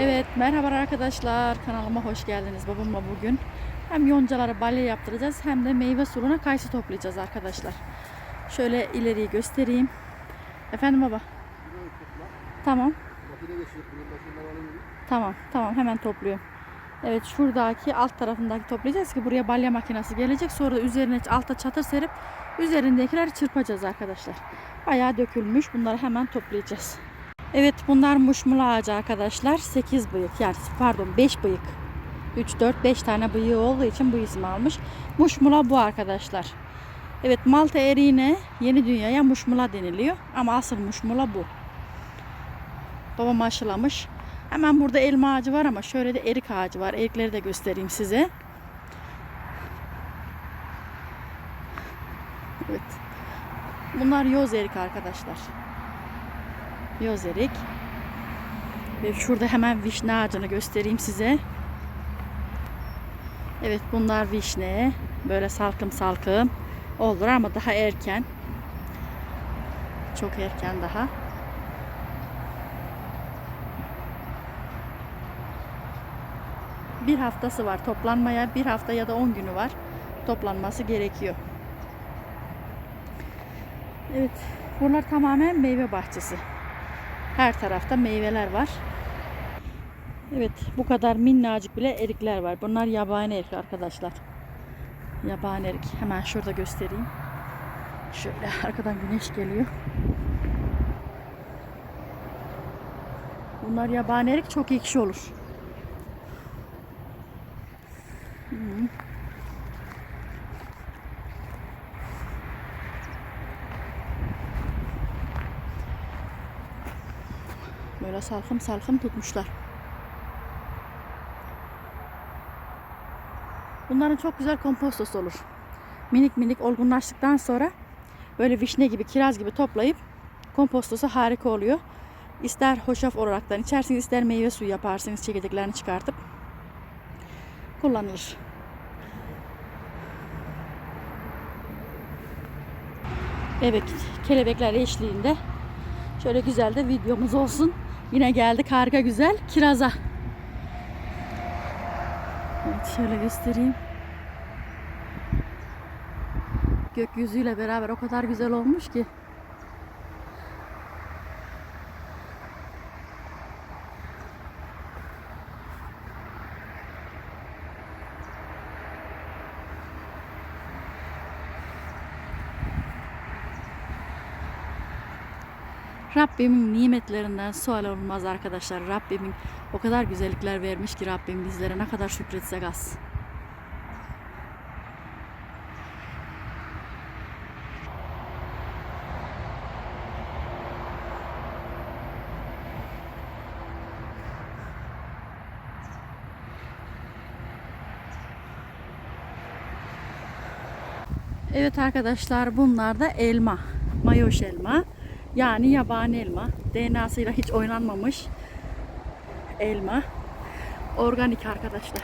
Evet merhaba arkadaşlar. Kanalıma hoş geldiniz babamla bugün. Hem yoncalara balya yaptıracağız hem de meyve suluna kayısı toplayacağız arkadaşlar. Şöyle ileriyi göstereyim. Efendim baba? Tamam. Tamam tamam. Hemen topluyorum. Evet şuradaki alt tarafındaki toplayacağız ki buraya balya makinesi gelecek. Sonra da üzerine alta çatır serip üzerindekileri çırpacağız arkadaşlar. Bayağı dökülmüş. Bunları hemen toplayacağız Evet bunlar muşmula ağacı arkadaşlar. 8 bıyık yani pardon 5 bıyık. 3, 4, 5 tane bıyığı olduğu için bu ismi almış. Muşmula bu arkadaşlar. Evet Malta eriğine yeni dünyaya muşmula deniliyor. Ama asıl muşmula bu. Babam aşılamış. Hemen burada elma ağacı var ama şöyle de erik ağacı var. Erikleri de göstereyim size. Evet. Bunlar yoz erik arkadaşlar. Yoz erik. Ve şurada hemen vişne ağacını göstereyim size. Evet bunlar vişne. Böyle salkım salkım olur ama daha erken. Çok erken daha. Bir haftası var toplanmaya. Bir hafta ya da 10 günü var. Toplanması gerekiyor. Evet. Buralar tamamen meyve bahçesi. Her tarafta meyveler var. Evet bu kadar minnacık bile erikler var. Bunlar yabani erik arkadaşlar. Yabani erik. Hemen şurada göstereyim. Şöyle arkadan güneş geliyor. Bunlar yabani erik çok ekşi olur. Böyle salkım salkım tutmuşlar. Bunların çok güzel kompostosu olur. Minik minik olgunlaştıktan sonra böyle vişne gibi, kiraz gibi toplayıp kompostosu harika oluyor. İster hoşaf olaraktan içersiniz, ister meyve suyu yaparsınız çekirdeklerini çıkartıp kullanılır. Evet, kelebekler eşliğinde şöyle güzel de videomuz olsun. Yine geldik harika güzel kiraza. Evet şöyle göstereyim. Gökyüzüyle beraber o kadar güzel olmuş ki. Rabbimin nimetlerinden sual olmaz arkadaşlar. Rabbimin o kadar güzellikler vermiş ki Rabbim bizlere ne kadar şükretsek az. Evet arkadaşlar bunlar da elma. Mayoş elma. Yani yabani elma. DNA'sıyla hiç oynanmamış elma. Organik arkadaşlar.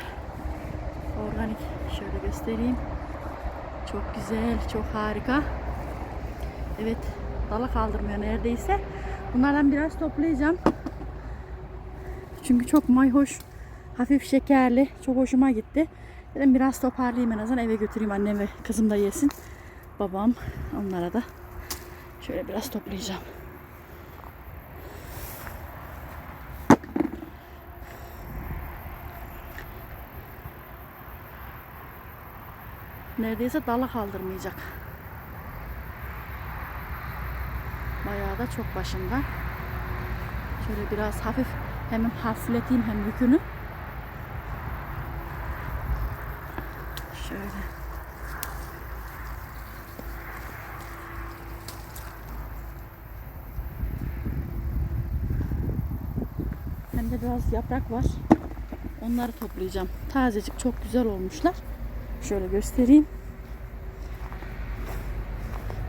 Organik. Şöyle göstereyim. Çok güzel, çok harika. Evet, dala kaldırmıyor neredeyse. Bunlardan biraz toplayacağım. Çünkü çok mayhoş, hafif şekerli. Çok hoşuma gitti. Dedim biraz toparlayayım en azından eve götüreyim annem ve kızım da yesin. Babam onlara da şöyle biraz toplayacağım. Neredeyse dala kaldırmayacak. Bayağı da çok başında. Şöyle biraz hafif hem hafifleteyim hem yükünü. Şöyle. Biraz yaprak var. Onları toplayacağım. Tazecik çok güzel olmuşlar. Şöyle göstereyim.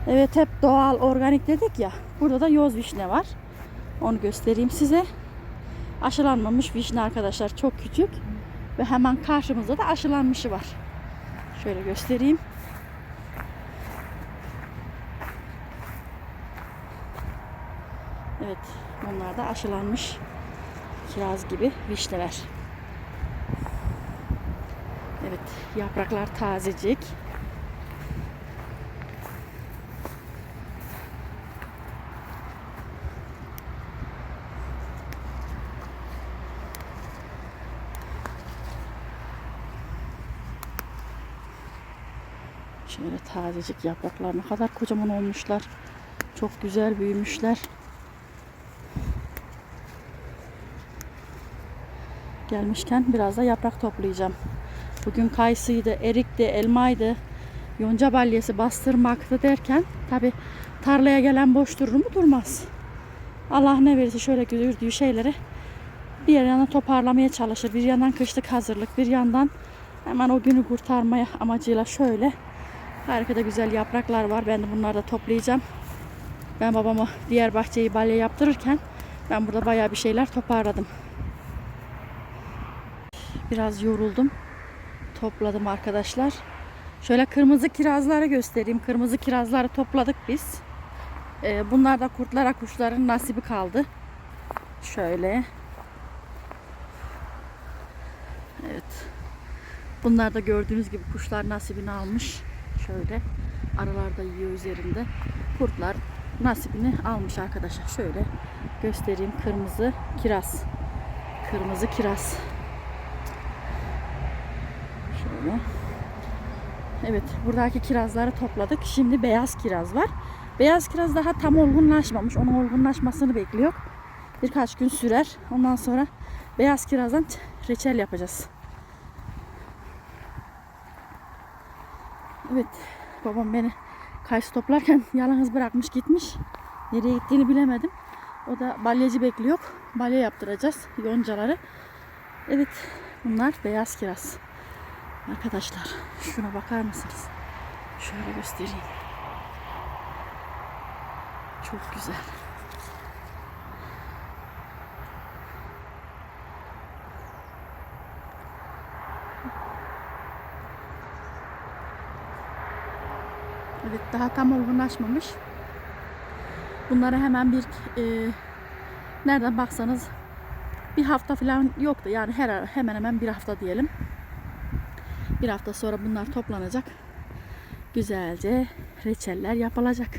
Evet hep doğal organik dedik ya. Burada da yoz vişne var. Onu göstereyim size. Aşılanmamış vişne arkadaşlar çok küçük. Ve hemen karşımızda da aşılanmışı var. Şöyle göstereyim. Evet bunlar da aşılanmış Kiraz gibi vişneler. Evet, yapraklar tazecik. Şöyle tazecik yapraklar ne kadar kocaman olmuşlar. Çok güzel büyümüşler. Gelmişken biraz da yaprak toplayacağım. Bugün kayısıydı, erikti, elmaydı, yonca balyesi bastırmaktı derken tabi tarlaya gelen boş durur mu? Durmaz. Allah ne verirse şöyle gördüğü şeyleri bir yandan toparlamaya çalışır. Bir yandan kışlık hazırlık, bir yandan hemen o günü kurtarmaya amacıyla şöyle harika da güzel yapraklar var. Ben de bunları da toplayacağım. Ben babama diğer bahçeyi balya yaptırırken ben burada bayağı bir şeyler toparladım. Biraz yoruldum. Topladım arkadaşlar. Şöyle kırmızı kirazları göstereyim. Kırmızı kirazları topladık biz. Ee, bunlar da kurtlara kuşların nasibi kaldı. Şöyle. Evet. Bunlar da gördüğünüz gibi kuşlar nasibini almış. Şöyle. Aralarda yiyor üzerinde. Kurtlar nasibini almış arkadaşlar. Şöyle göstereyim. Kırmızı kiraz. Kırmızı kiraz. Şöyle. Evet, buradaki kirazları topladık. Şimdi beyaz kiraz var. Beyaz kiraz daha tam olgunlaşmamış. Onun olgunlaşmasını bekliyor. Birkaç gün sürer. Ondan sonra beyaz kirazdan reçel yapacağız. Evet, babam beni kayısı toplarken yalnız bırakmış gitmiş. Nereye gittiğini bilemedim. O da balyacı bekliyor. Balya yaptıracağız yoncaları. Evet, bunlar beyaz kiraz. Arkadaşlar şuna bakar mısınız? Şöyle göstereyim. Çok güzel. Evet daha tam olgunlaşmamış. Bunları hemen bir e, nereden baksanız bir hafta falan yoktu. Yani her hemen hemen bir hafta diyelim. Bir hafta sonra bunlar toplanacak. Güzelce reçeller yapılacak.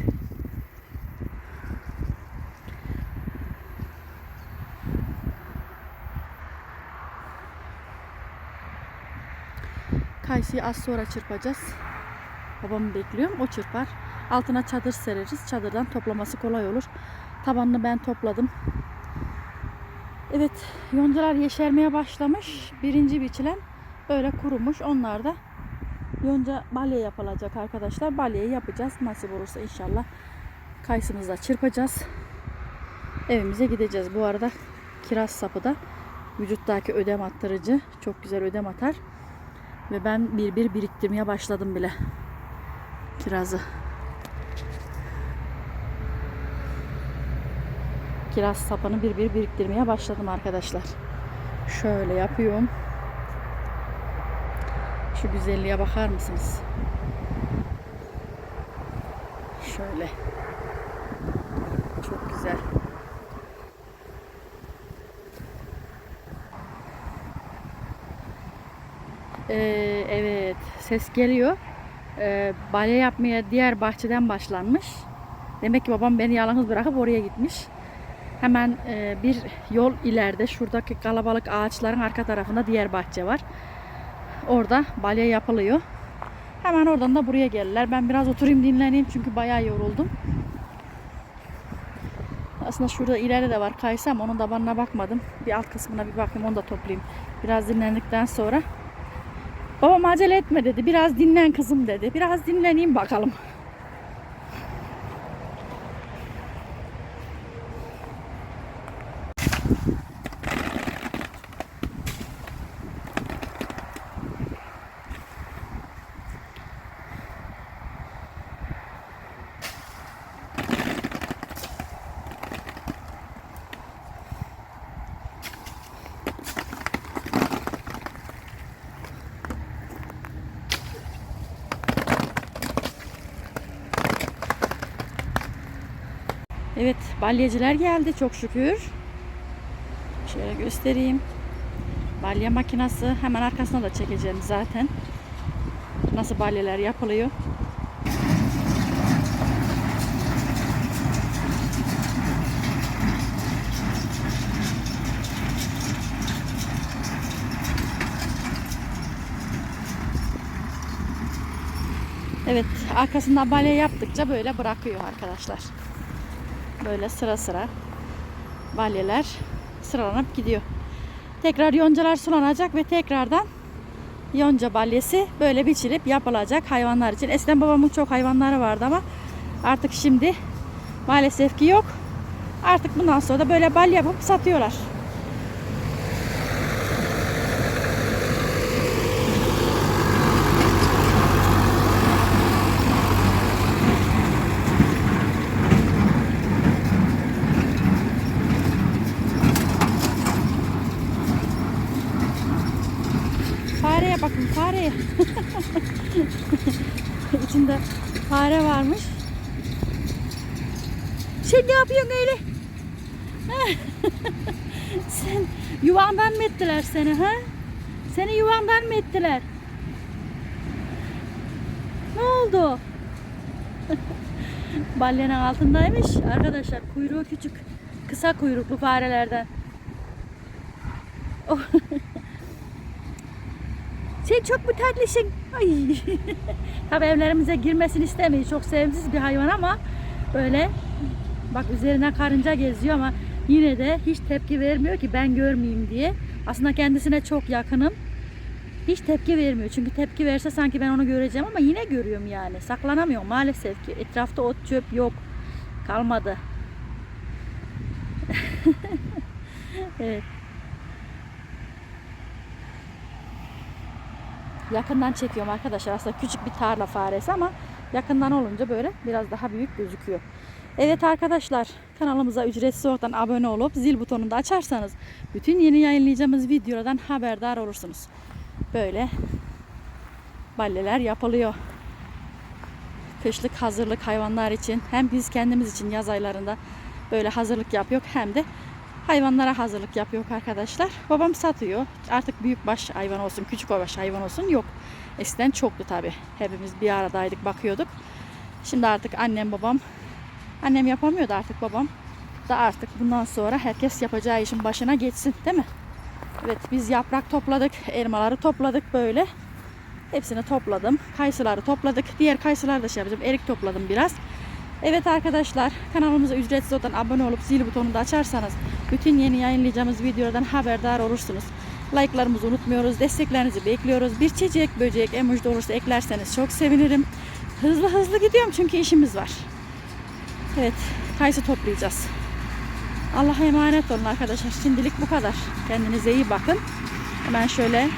Kayısıyı az sonra çırpacağız. Babamı bekliyorum. O çırpar. Altına çadır sereriz. Çadırdan toplaması kolay olur. Tabanını ben topladım. Evet, yoncalar yeşermeye başlamış. Birinci biçilen böyle kurumuş. Onlar da yonca balya yapılacak arkadaşlar. Balyayı yapacağız. Nasip olursa inşallah kayısımızı da çırpacağız. Evimize gideceğiz. Bu arada kiraz sapı da vücuttaki ödem attırıcı. Çok güzel ödem atar. Ve ben bir bir biriktirmeye başladım bile. Kirazı. Kiraz sapını bir bir biriktirmeye başladım arkadaşlar. Şöyle yapıyorum. Şu güzelliğe bakar mısınız? Şöyle. Çok güzel. Ee, evet, ses geliyor. Ee, balya yapmaya diğer bahçeden başlanmış. Demek ki babam beni yalnız bırakıp oraya gitmiş. Hemen e, bir yol ileride, şuradaki kalabalık ağaçların arka tarafında diğer bahçe var. Orada balya yapılıyor. Hemen oradan da buraya geldiler. Ben biraz oturayım dinleneyim çünkü bayağı yoruldum. Aslında şurada ileride de var kayısı ama onun tabanına bakmadım. Bir alt kısmına bir bakayım onu da toplayayım. Biraz dinlendikten sonra. Babam acele etme dedi. Biraz dinlen kızım dedi. Biraz dinleneyim bakalım. Evet, balyacılar geldi çok şükür. Şöyle göstereyim. Balya makinası hemen arkasına da çekeceğim zaten. Nasıl balyeler yapılıyor. Evet, arkasından balya yaptıkça böyle bırakıyor arkadaşlar. Böyle sıra sıra balyeler sıralanıp gidiyor. Tekrar yoncalar sulanacak ve tekrardan yonca balyesi böyle biçilip yapılacak hayvanlar için. Eskiden babamın çok hayvanları vardı ama artık şimdi maalesef ki yok. Artık bundan sonra da böyle balya yapıp satıyorlar. Bakın fareye. İçinde fare varmış. Sen ne yapıyorsun öyle? Sen yuvandan mı ettiler seni ha? Seni yuvandan mı ettiler? Ne oldu? Balyanın altındaymış. Arkadaşlar kuyruğu küçük. Kısa kuyruklu farelerden. Oh. Sen çok tatlısın? Ay. Tabii evlerimize girmesini istemiyor. Çok sevimsiz bir hayvan ama böyle bak üzerine karınca geziyor ama yine de hiç tepki vermiyor ki ben görmeyeyim diye. Aslında kendisine çok yakınım. Hiç tepki vermiyor. Çünkü tepki verse sanki ben onu göreceğim ama yine görüyorum yani. Saklanamıyorum maalesef ki. Etrafta ot çöp yok. Kalmadı. evet. Yakından çekiyorum arkadaşlar. Aslında küçük bir tarla faresi ama yakından olunca böyle biraz daha büyük gözüküyor. Evet arkadaşlar kanalımıza ücretsiz oradan abone olup zil butonunu da açarsanız bütün yeni yayınlayacağımız videolardan haberdar olursunuz. Böyle balleler yapılıyor. Kışlık hazırlık hayvanlar için hem biz kendimiz için yaz aylarında böyle hazırlık yapıyor hem de hayvanlara hazırlık yapıyor arkadaşlar. Babam satıyor. Artık büyük baş hayvan olsun, küçük baş hayvan olsun yok. Eskiden çoktu tabi. Hepimiz bir aradaydık, bakıyorduk. Şimdi artık annem babam, annem yapamıyordu artık babam da artık bundan sonra herkes yapacağı işin başına geçsin değil mi? Evet biz yaprak topladık, elmaları topladık böyle. Hepsini topladım. Kayısıları topladık. Diğer kayısıları da şey yapacağım. Erik topladım biraz. Evet arkadaşlar kanalımıza ücretsiz olan abone olup zil butonunu da açarsanız bütün yeni yayınlayacağımız videolardan haberdar olursunuz. Like'larımızı unutmuyoruz. Desteklerinizi bekliyoruz. Bir çiçek, böcek, emoji olursa eklerseniz çok sevinirim. Hızlı hızlı gidiyorum çünkü işimiz var. Evet kayısı toplayacağız. Allah'a emanet olun arkadaşlar. Şimdilik bu kadar. Kendinize iyi bakın. Hemen şöyle